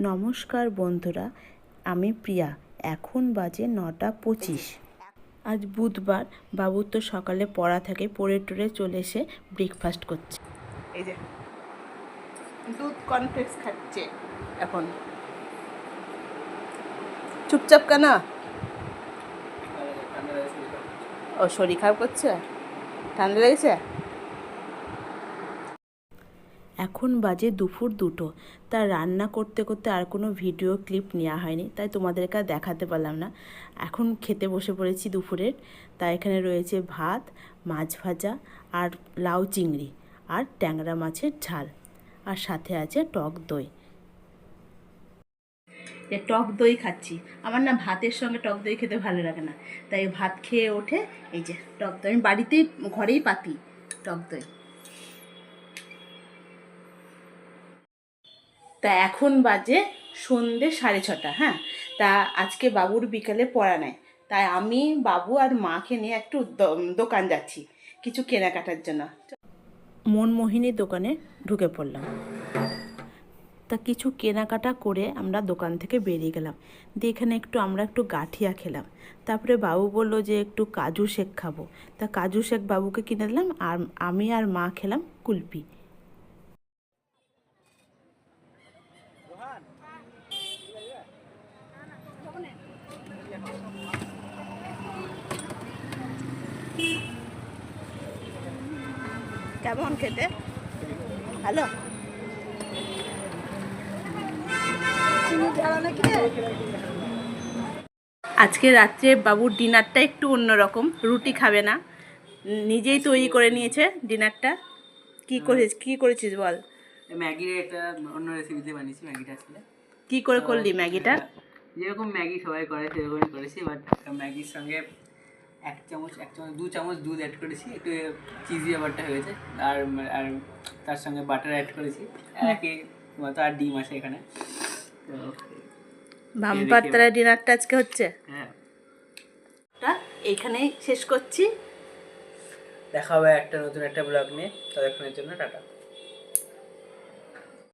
নমস্কার বন্ধুরা, আমি প্রিয়া। এখন বাজে নটা পঁচিশ। আজ বুধবার বাবুর তো সকালে পড়া থাকে পড়ে টরে চলে এসে ব্রেকফাস্ট করছে। এই যে, দুধ কর্নফ্লেক্স খাচ্ছে এখন। চুপচাপ কেন? ও, শরীর খারাপ করছে? ঠান্ডা লেগেছে? এখন বাজে দুপুর দুটো। তা রান্না করতে করতে আর কোনো ভিডিও ক্লিপ নেওয়া হয়নি, তাই তোমাদেরকে আর দেখাতে পারলাম না। এখন খেতে বসে পড়েছি দুপুরের। তাই এখানে রয়েছে ভাত, মাছ ভাজা আর লাউ চিংড়ি আর ট্যাংরা মাছের ঝাল। আর সাথে আছে টক দই। যে টক দই খাচ্ছি। আমার না ভাতের সঙ্গে টক দই খেতে ভালো লাগে না। তাই ভাত খেয়ে ওঠে এই যে টক দই। আমি বাড়িতেই ঘরেই পাতি টক দই। তা এখন বাজে সন্ধে সাড়ে ছটা হ্যাঁ? তা আজকে বাবুর বিকালে পড়া নেয় তাই আমি, বাবু আর মাকে নিয়ে একটু দোকান যাচ্ছি, কিছু কেনাকাটার জন্য। মনমোহিনী দোকানে ঢুকে পড়লাম। তা কিছু কেনাকাটা করে আমরা দোকান থেকে বেরিয়ে গেলাম। দিয়ে এখানে একটু আমরা একটু গাঠিয়া খেলাম। তারপরে বাবু বলল যে একটু কাজু শেক খাব। তা কাজু শেক বাবুকে কিনে দিলাম আর আমি আর মা খেলাম কুলপি। কেমন খেতে? হ্যালো আজকে রাত্রে বাবুর ডিনারটা একটু অন্যরকম রুটি খাবে না। নিজেই তৈরি করে নিয়েছে ডিনারটা। কি করে কি করেছিস বল? ম্যাগির একটা অন্য রেসিপিতে বানিয়েছি ম্যাগিটা আসলে। কি করে করলি ম্যাগিটা? যেরকম ম্যাগি সবাই করে সেরকমই করেছি বাট ম্যাগির সঙ্গে এক চামচ এক চামচ দু চামচ দুধ অ্যাড করেছি একটু চিজি ব্যাপারটা হয়েছে। আর আর তার সঙ্গে বাটার অ্যাড করেছি। একে মতো আর ডিম আছে এখানে। তো বাম্পার তারা ডিনারটা আজকে হচ্ছে? হ্যাঁ। তা এইখানেই শেষ করছি। দেখা হবে একটা নতুন একটা ব্লগ নিয়ে। ততক্ষণের জন্য টাটা।